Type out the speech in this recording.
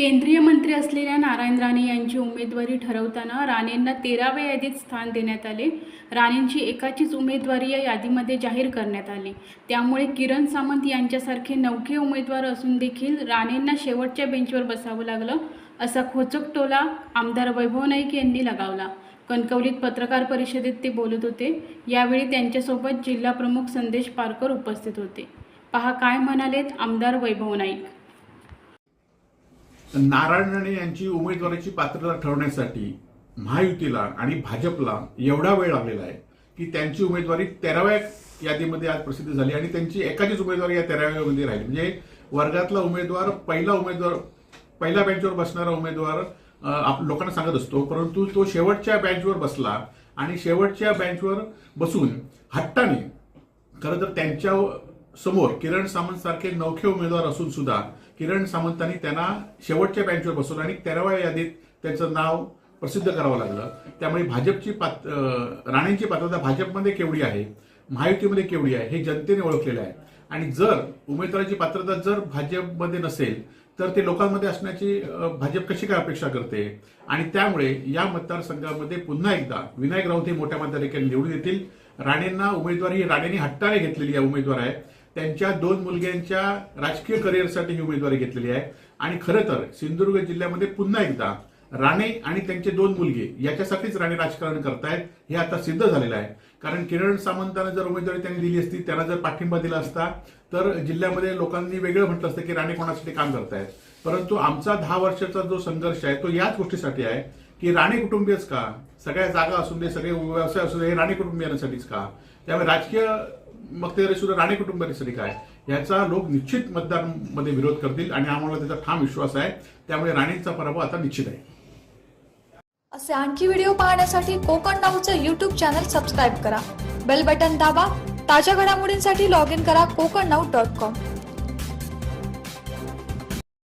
केंद्रीय मंत्री असलेल्या नारायण राणे यांची उमेदवारी ठरवताना राणेंना तेराव्या यादीत स्थान देण्यात आले. राणेंची एकाचीच उमेदवारी या यादीमध्ये जाहीर करण्यात आली. त्यामुळे किरण सामंत यांच्यासारखे नवखे उमेदवार असून देखील राणेंना शेवटच्या बेंचवर बसावं लागलं असा खोचक टोला आमदार वैभव नाईक यांनी लगावला. कणकवलीत पत्रकार परिषदेत ते बोलत होते. यावेळी त्यांच्यासोबत जिल्हा प्रमुख संदेश पारकर उपस्थित होते. पहा काय म्हणालेत आमदार वैभव नाईक. नारायण राणे यांची उमेदवारीची पात्रता ठरवण्यासाठी महायुतीला आणि भाजपला एवढा वेळ लागलेला आहे की त्यांची उमेदवारी तेराव्या यादीमध्ये आज प्रसिद्ध झाली आणि त्यांची एकाचीच उमेदवारी या तेराव्यामध्ये राहिली. म्हणजे वर्गातला उमेदवार पहिला उमेदवार पहिल्या बेंचवर बसणारा उमेदवार आप- लोकांना सांगत असतो परंतु तो शेवटच्या बेंचवर बसला आणि शेवटच्या बेंचवर बसून हट्टाने खरं तर त्यांच्यासमोर किरण सामंत सारखे नवखे उमेदवार असून सुद्धा किरण सामंतांनी त्यांना शेवटच्या बँचवर बसवलं आणि तेराव्या यादीत त्यांचं नाव प्रसिद्ध करावं लागलं. त्यामुळे भाजपची पात राणेंची पात्रता भाजपमध्ये केवढी आहे महायुतीमध्ये केवढी आहे हे जनतेने ओळखलेलं आहे. आणि जर उमेदवाराची पात्रता जर भाजपमध्ये नसेल तर ते लोकांमध्ये असण्याची भाजप कशी काय अपेक्षा करते? आणि त्यामुळे या मतदारसंघामध्ये पुन्हा एकदा विनायक राऊत हे मोठ्या मतदारिकांनी निवडून येतील. राणेंना उमेदवारी ही राणेंनी हट्टाने घेतलेली आहे उमेदवार आहे त्यांच्या दोन मुलग्यांच्या राजकीय करिअरसाठी ही उमेदवारी घेतलेली आहे. आणि खरं तर सिंधुदुर्ग जिल्ह्यामध्ये पुन्हा एकदा राणे आणि त्यांचे दोन मुलगे याच्यासाठीच राणे राजकारण करतायत हे आता सिद्ध झालेलं आहे. कारण किरण सामंतांना जर उमेदवारी त्यांनी दिली असती त्यांना जर पाठिंबा दिला असता तर जिल्ह्यामध्ये लोकांनी वेगळं म्हटलं असतं की राणे कोणासाठी काम करतायत. परंतु आमचा दहा वर्षाचा जो संघर्ष आहे तो याच गोष्टीसाठी आहे की राणे कुटुंबीयच का? सगळ्या जागा असून दे सगळे व्यवसाय असू दे हे राणे कुटुंबियांसाठीच का? त्यामुळे राजकीय मग ते सुद्धा राणे कुटुंबियांसाठी काय याचा लोक निश्चित मतदारांमध्ये विरोध करतील आणि आम्हाला त्याचा ठाम विश्वास आहे. त्यामुळे राणेंचा पराभव आता निश्चित आहे. असे आणखी व्हिडिओ पाहण्यासाठी कोकण नाऊचं यूट्यूब चॅनल सबस्क्राईब करा. बेल बटन दाबा. ताज्या घडामोडींसाठी लॉग इन करा कोकण नाऊ डॉट कॉम